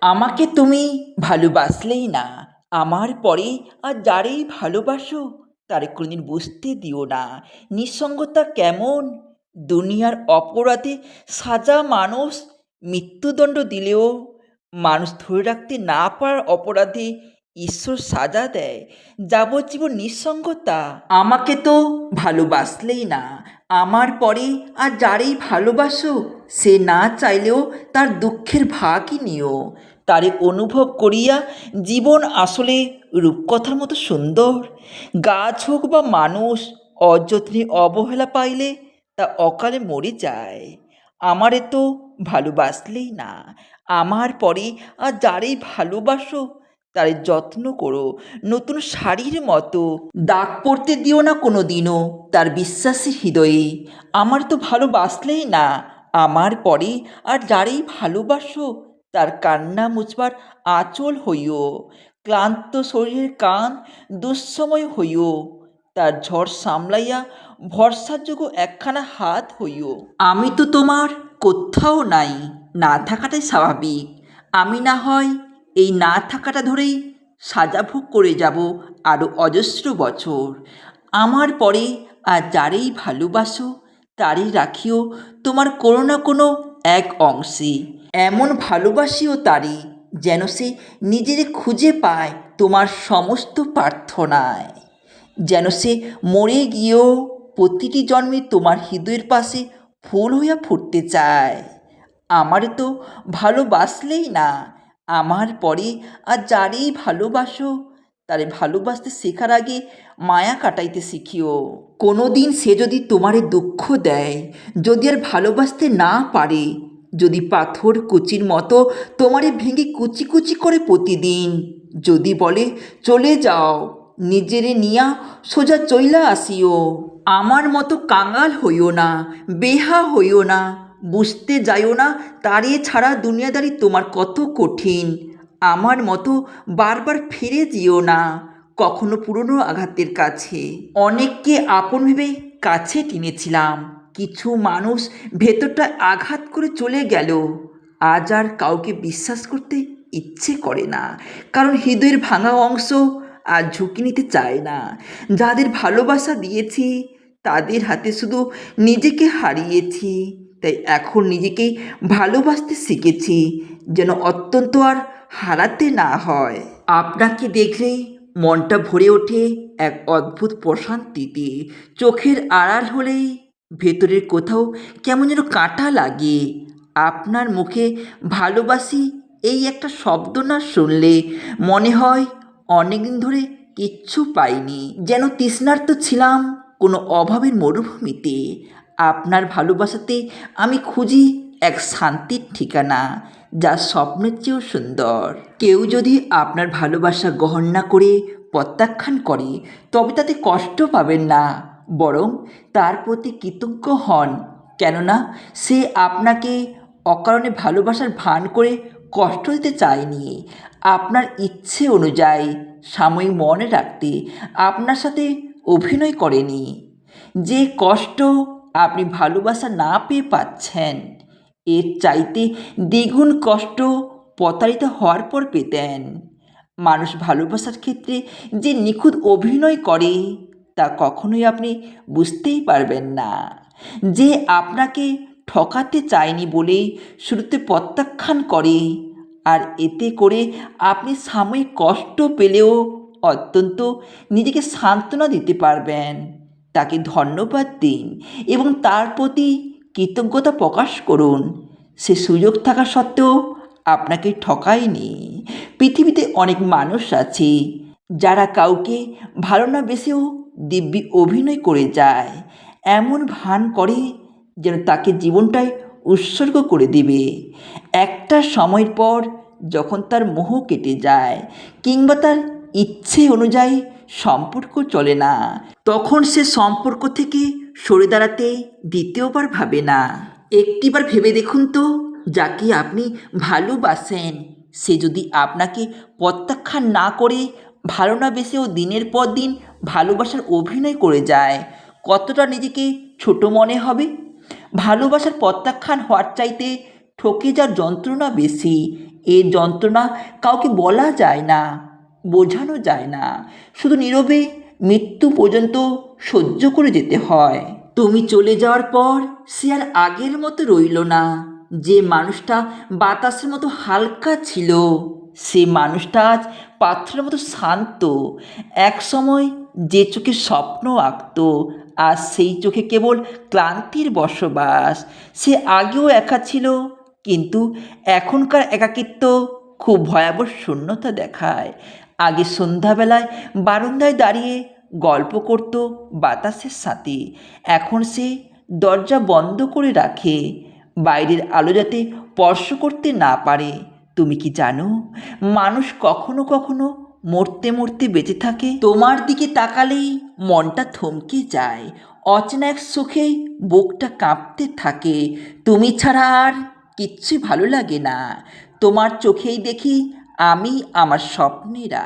আমাকে তুমি ভালোবাসলেই না, আমার পরে আর যারেই ভালোবাসো, তারে কোনোদিন বুঝতে দিও না। নিঃসঙ্গতা কেমন? দুনিয়ার অপরাধে সাজা মানুষ মৃত্যুদণ্ড দিলেও মানুষ ধরে রাখতে না পারার অপরাধে ঈশ্বর সাজা দেয়। যাবজ্জীবন নিঃসঙ্গতা। আমাকে তো ভালোবাসলেই না, আমার পরে আর যারেই ভালোবাসো সে না চাইলেও তার দুঃখের ভাগই নিও। তারে অনুভব করিয়া জীবন আসলে রূপকথার মতো সুন্দর। গাছ হোক বা মানুষ, অযত্নে অবহেলা পাইলে তা অকালে মরে যায়। আমারে তো ভালোবাসলেই না। আমার পরে আর যারেই ভালোবাসো, তারে যত্ন করো। নতুন শাড়ির মতো দাগ পড়তে দিও না কোনো দিনও তার বিশ্বাসী হৃদয়ে। আমার তো ভালোবাসলেই না আমার পরে আর যারেই ভালোবাসো, তার কান্না মুছবার আঁচল হইও। ক্লান্ত শরীরের কান দুঃসময় হইও। তার ঝড় সামলাইয়া ভরসাযোগ্য একখানা হাত হইও। আমি তো তোমার কোথাও নাই, না থাকাটাই স্বাভাবিক। আমি না হয় এই না থাকাটা ধরেই সাজা ভোগ করে যাব আরও অজস্র বছর। আমার পরে আর যারেই ভালোবাসো তারই রাখিও তোমার কোনো না কোনো এক অংশে। এমন ভালোবাসিও তারই যেন সে নিজের খুঁজে পায় তোমার সমস্ত প্রার্থনায়। যেন সে মরে গিয়েও প্রতিটি জন্মে তোমার হৃদয়ের পাশে ফুল হইয়া ফুটতে চায়। আমার তো ভালোবাসলেই না, আমার পরে আর যারেই ভালোবাসো তারে ভালোবাসতে শেখার আগে মায়া কাটাইতে শিখিও। কোনো দিন সে যদি তোমারে দুঃখ দেয়, যদি আর ভালোবাসতে না পারে, যদি পাথর কুচির মতো তোমারে ভেঙে কুচি কুচি করে প্রতিদিন, যদি বলে, চলে যাও, নিজেরে নিয়া সোজা চইলা আসিও, আমার মতো কাঙাল হইও না, বেহা হইও না, বুঝতে যাইও না, তারে ছাড়া দুনিয়াদারি তোমার কত কঠিন। আমার মতো বারবার ফিরে যেও না কখনো পুরনো আঘাতের কাছে। অনেককে আপন ভেবে কাছে টেনেছিলাম। কিছু মানুষ ভেতরটা আঘাত করে চলে গেল। আজ আর কাউকে বিশ্বাস করতে ইচ্ছে করে না। কারণ হৃদয়ের ভাঙা অংশ আর ঝুঁকি নিতে চায় না। যাদের ভালোবাসা দিয়েছি, তাদের হাতে শুধু নিজেকে হারিয়েছি। তাই এখন নিজেকেই ভালোবাসতে শিখেছি। যেন অত্যন্ত আর হারাতে না হয়। আপনাকে দেখলেই মনটা ভরে ওঠে এক অদ্ভুত প্রশান্তিতে। চোখের আড়াল হলেই ভেতরের কোথাও কেমন যেন কাঁটা লাগে। আপনার মুখে ভালোবাসি এই একটা শব্দ না শুনলে মনে হয় অনেকদিন ধরে কিচ্ছু পাইনি। যেন তৃষ্ণার্ত ছিলাম কোনো অভাবের মরুভূমিতে। আপনার ভালোবাসাতে আমি খুঁজি এক শান্তির ঠিকানা। যা স্বপ্নের চেয়েও সুন্দর। কেউ যদি আপনার ভালোবাসা গ্রহণ না করে প্রত্যাখ্যান করে, তবে তাতে কষ্ট পাবেন না। বরং তার প্রতি কৃতজ্ঞ হন। কেননা সে আপনাকে অকারণে ভালোবাসার ভান করে কষ্ট দিতে চায়নি। আপনার ইচ্ছে অনুযায়ী সাময়িক মনে রাখতে আপনার সাথে অভিনয় করেনি। যে কষ্ট আপনি ভালোবাসা না পেয়ে পাচ্ছেন এর চাইতে দ্বিগুণ কষ্ট প্রতারিত হওয়ার পর পেতেন। মানুষ ভালোবাসার ক্ষেত্রে যে নিখুঁত অভিনয় করে, তা কখনোই আপনি বুঝতেই পারবেন না। যে আপনাকে ঠকাতে চায়নি বলেই শুরুতে প্রত্যাখ্যান করে, আর এতে করে আপনি সাময়িক কষ্ট পেলেও অত্যন্ত নিজেকে সান্ত্বনা দিতে পারবেন। তাকে ধন্যবাদ দিন এবং তার প্রতি কৃতজ্ঞতা প্রকাশ করুন। সে সুযোগ থাকা সত্ত্বেও আপনাকে ঠকায়নি। পৃথিবীতে অনেক মানুষ আছে, যারা কাউকে ভালো না বেসেও দিব্যি অভিনয় করে যায়। এমন ভান করে যেন তাকে জীবনটাই উৎসর্গ করে দিবে। একটা সময়ের পর যখন তার মোহ কেটে যায়, কিংবা তার ইচ্ছে অনুযায়ী সম্পর্ক চলে না। তখন সে সম্পর্ক থেকে সরে দাঁড়াতে দ্বিতীয়বার ভাবে না। একটিবার ভেবে দেখুন তো যাকে আপনি ভালোবাসেন। সে যদি আপনাকে প্রত্যাখ্যান না করে, ভালো না বেসেও দিনের পর দিন ভালোবাসার অভিনয় করে যায়, কতটা নিজেকে ছোট মনে হবে? ভালোবাসার প্রত্যাখ্যান হওয়ার চাইতে ঠকে যার যন্ত্রণা বেশি। এর যন্ত্রণা কাউকে বলা যায় না। বোঝানো যায় না। শুধু নীরবে মৃত্যু পর্যন্ত সহ্য করে যেতে হয়। তুমি চলে যাওয়ার পর সে আর আগের মতো রইল না। যে মানুষটা বাতাসের মতো হালকা ছিল, সে মানুষটা আজ পাথরের মতো শান্ত। এক সময় যে চোখে স্বপ্ন আঁকত আর সেই চোখে কেবল ক্লান্তির বসবাস। সে আগেও একা ছিল, কিন্তু এখনকার একাকিত্ব খুব ভয়াবহ শূন্যতা দেখায়। আগে সন্ধ্যাবেলায় বারান্দায় দাঁড়িয়ে গল্প করত বাতাসের সাথে। এখন সে দরজা বন্ধ করে রাখে। বাইরের আলো যাতে স্পর্শ করতে না পারে। তুমি কি জানো, মানুষ কখনো কখনো মরতে মরতে বেঁচে থাকে। তোমার দিকে তাকালেই মনটা থমকে যায়। অচেনা এক সুখেই বুকটা কাঁপতে থাকে। তুমি ছাড়া আর কিচ্ছু ভালো লাগে না। তোমার চোখেই দেখি আমি আমার স্বপ্নেরা।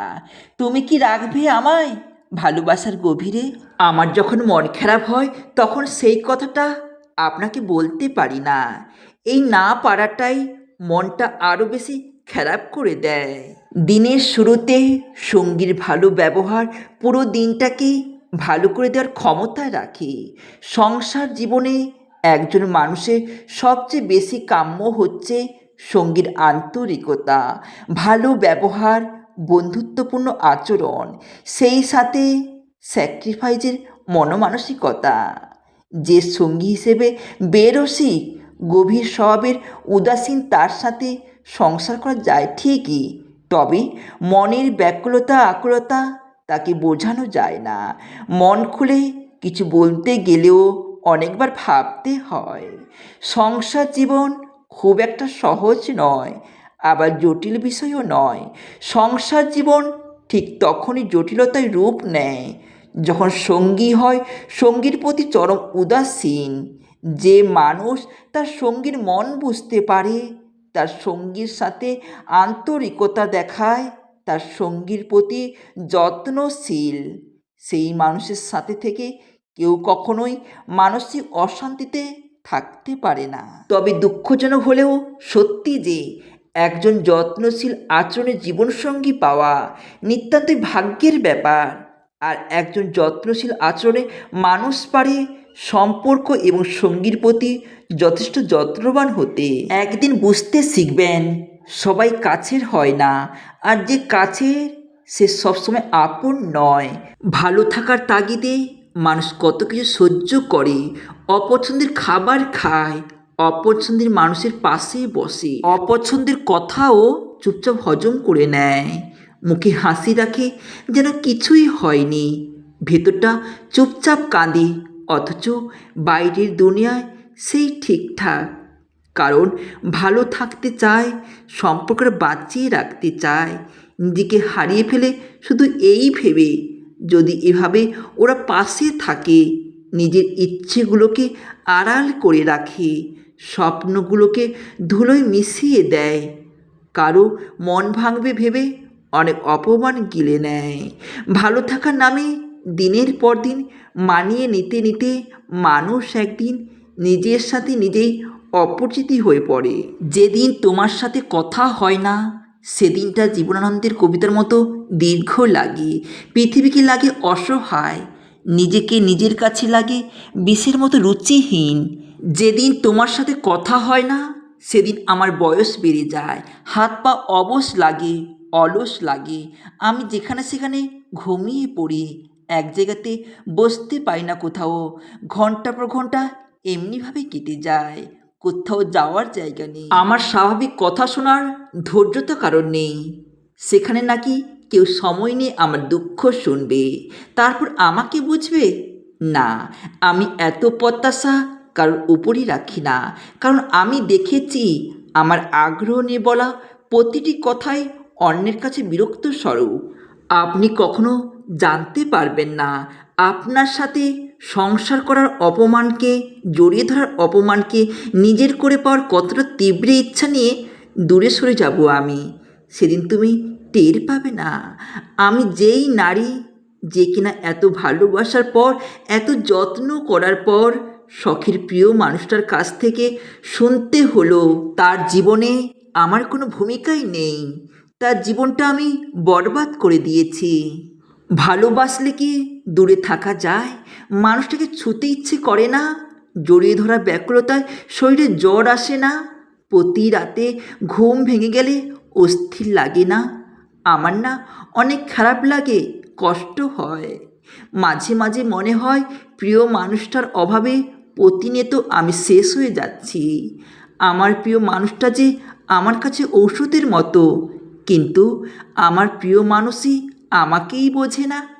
তুমি কি রাখবে আমায়? ভালোবাসার গভীরে আমার যখন মন খারাপ হয়, তখন সেই কথাটা আপনাকে বলতে পারি না। এই না পারাটাই মনটা আরও বেশি খারাপ করে দেয়। দিনের শুরুতে সঙ্গীর ভালো ব্যবহার পুরো দিনটাকে ভালো করে দেওয়ার ক্ষমতা রাখে। সংসার জীবনে একজন মানুষের সবচেয়ে বেশি কাম্য হচ্ছে সঙ্গীর আন্তরিকতা, ভালো ব্যবহার, বন্ধুত্বপূর্ণ আচরণ, সেই সাথে স্যাক্রিফাইজের মনমানসিকতা। যে সঙ্গী হিসেবে বেরসি, গভীর স্বভাবের উদাসীন তার সাথে সংসার করা যায় ঠিকই, তবে মনের ব্যাকুলতা, আকুলতা তাকে বোঝানো যায় না। মন খুলে কিছু বলতে গেলেও অনেকবার ভাবতে হয়। সংসার জীবন খুব একটা সহজ নয়, আবার জটিল বিষয়ও নয়। সংসার জীবন ঠিক তখনই জটিলতায় রূপ নেয়, যখন সঙ্গী হয় সঙ্গীর প্রতি চরম উদাসীন। যে মানুষ তার সঙ্গীর মন বুঝতে পারে, তার সঙ্গীর সাথে আন্তরিকতা দেখায়, তার সঙ্গীর প্রতি যত্নশীল। সেই মানুষের সাথে থেকে কেউ কখনোই মানসিক অশান্তিতে থাকতে পারে না। তবে দুঃখজনক হলেও সত্যি যে একজন যত্নশীল আচরণের জীবনসঙ্গী পাওয়া নিতান্তই ভাগ্যের ব্যাপার। আর একজন যত্নশীল আচরণে মানুষ পারে সম্পর্ক এবং সঙ্গীর প্রতি যথেষ্ট যত্নবান হতে। একদিন বুঝতে শিখবেন, সবাই কাছের হয় না, আর যে কাছের, সে সবসময় আপন নয়। ভালো থাকার তাগিদে মানুষ কত কিছু সহ্য করে অপছন্দের খাবার খায়, অপছন্দের মানুষের পাশে বসে, অপছন্দের কথাও চুপচাপ হজম করে নেয়। মুখে হাসি রাখে যেন কিছুই হয়নি, ভেতরটা চুপচাপ কাঁদে, অথচ বাইরের দুনিয়ায় সেই ঠিকঠাক। কারণ ভালো থাকতে চায়, সম্পর্কটা বাঁচিয়ে রাখতে চায়, নিজেকে হারিয়ে ফেলে শুধু এই ভেবে। যদি এভাবে ওরা পাশে থাকে নিজের ইচ্ছেগুলোকে আড়াল করে রাখে, স্বপ্নগুলোকে ধুলোয় মিশিয়ে দেয়। কারও মন ভাঙবে ভেবে অনেক অপমান গিলে নেয়। ভালো থাকার নামে দিনের পর দিন মানিয়ে নিতে নিতে মানুষ একদিন নিজের সাথে নিজেই অপরিচিতি হয়ে পড়ে। যেদিন তোমার সাথে কথা হয় না, সেদিনটা জীবনানন্দের কবিতার মতো দীর্ঘ লাগে। পৃথিবীকে লাগে অসহায়। নিজেকে নিজের কাছে লাগে, বিষের মতো রুচিহীন। যেদিন তোমার সাথে কথা হয় না, সেদিন আমার বয়স বেড়ে যায়। হাত পা অবশ লাগে, অলস লাগে। আমি যেখানে সেখানে ঘুমিয়ে পড়ি। এক জায়গাতে বসতে পাই না কোথাও। ঘণ্টা পর ঘণ্টা এমনিভাবে কেটে যায়। কোথাও যাওয়ার জায়গা নেই। আমার স্বাভাবিক কথা শোনার ধৈর্যতা কারণ নেই। সেখানে নাকি কেউ সময় নিয়ে আমার দুঃখ শুনবে। তারপর আমাকে বুঝবে? না, আমি এত প্রত্যাশা কারোর উপরই রাখি না। কারণ আমি দেখেছি আমার আগ্রহ নিয়ে বলা প্রতিটি কথাই অন্যের কাছে বিরক্ত স্বরূপ। আপনি কখনো জানতে পারবেন না আপনার সাথে সংসার করার অপমানকে, জড়িয়ে ধরার অপমানকে, নিজের করে পাওয়ার কতটা তীব্র ইচ্ছা নিয়ে দূরে সরে যাব আমি। সেদিন তুমি টের পাবে না। আমি যেই নারী যে কিনা এত ভালোবাসার পর, এত যত্ন করার পর শখের প্রিয় মানুষটার কাছ থেকে শুনতে হলো, তার জীবনে আমার কোনো ভূমিকাই নেই। তার জীবনটা আমি বরবাদ করে দিয়েছি। ভালোবাসলে কি দূরে থাকা যায়? মানুষটাকে ছুতে ইচ্ছে করে না? জড়িয়ে ধরা ব্যাকুলতায় শরীরে জ্বর আসে না? প্রতি রাতে ঘুম ভেঙে গেলে অস্থির লাগে না? আমার না অনেক খারাপ লাগে, কষ্ট হয়। মাঝে মাঝে মনে হয় প্রিয় মানুষটার অভাবে প্রতিনিয়ত আমি শেষ হয়ে যাচ্ছি। আমার প্রিয় মানুষটা যে আমার কাছে ঔষধের মতো, কিন্তু আমার প্রিয় মানুষই আমাকেই বোঝে না।